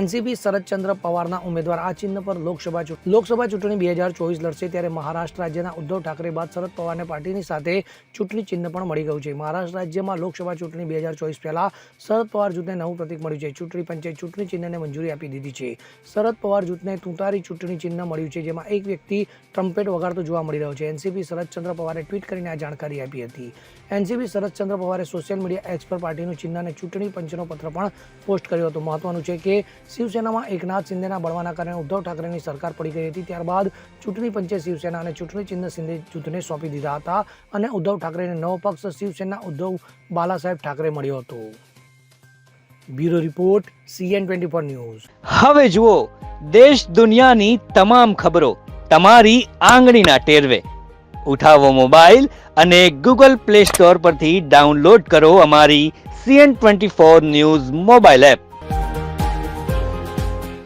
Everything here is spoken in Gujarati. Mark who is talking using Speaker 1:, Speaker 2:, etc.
Speaker 1: એનસીપી શરદચંદ્ર પવારના ઉમેદવાર આ ચિહ્ન પર લોકસભા લોકસભા ચૂંટણી બે હજાર ચોવીસ લડશે ત્યારે મહારાષ્ટ્ર રાજ્યના ઉદ્ધવ ઠાકરે બાદ શરદ પવારને પાર્ટીની સાથે ચૂંટણી ચિહ્ન પણ મળી ગયું છે. મહારાષ્ટ્ર રાજ્યમાં લોકસભા ચૂંટણી બે હજાર ચોવીસ પહેલા શરદ પવાર જૂથને નવું પ્રતિક મળ્યું છે. ચૂંટણી પંચે ચૂંટણી ચિહ્નને મંજૂરી આપી દીધી છે. શરદ પવાર જૂથને તુતારી ચૂંટણી ચિહ્ન મળ્યું છે, જેમાં એક વ્યક્તિ ટ્રમ્પેટ વગાડતો જોવા મળી રહ્યો છે. એનસીપી શરદચંદ્ર પવારે ટ્વીટ કરીને આ જાણકારી આપી હતી. એનસીપી શરદચંદ્ર પવારે સોશિયલ મીડિયા એક્સ પર પાર્ટીનું ચિહ્ન અને ચૂંટણી પંચનો પત્ર પણ પોસ્ટ કર્યો હતો. મહત્વનું છે કે શિવસેનામાં એકનાથ શિંદેના બળવાના કારણે ઉદ્ધવ ઠાકરેની સરકાર પડી ગઈ હતી. ત્યારબાદ ચૂંટણી પંચે શિવસેના અને ચૂંટણી ચિહ્ન શિંદે જૂથને સોંપી દીધા હતા અને ઉદ્ધવ ઠાકરેને નવો પક્ષ શિવસેના ઉદ્ધવ બાલાસાહેબ ઠાકરે મળ્યો હતો. Bureau report, CN twenty four news.
Speaker 2: હવે જુઓ, દેશ દુનિયાની તમામ ખબરો તમારી આંગળીના ટેરવે. ઉઠાવો મોબાઈલ અને ગૂગલ પ્લે સ્ટોર પરથી ડાઉનલોડ કરો અમારી CN twenty four news mobile app.